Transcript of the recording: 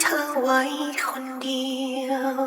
เธอไว้คนเดียว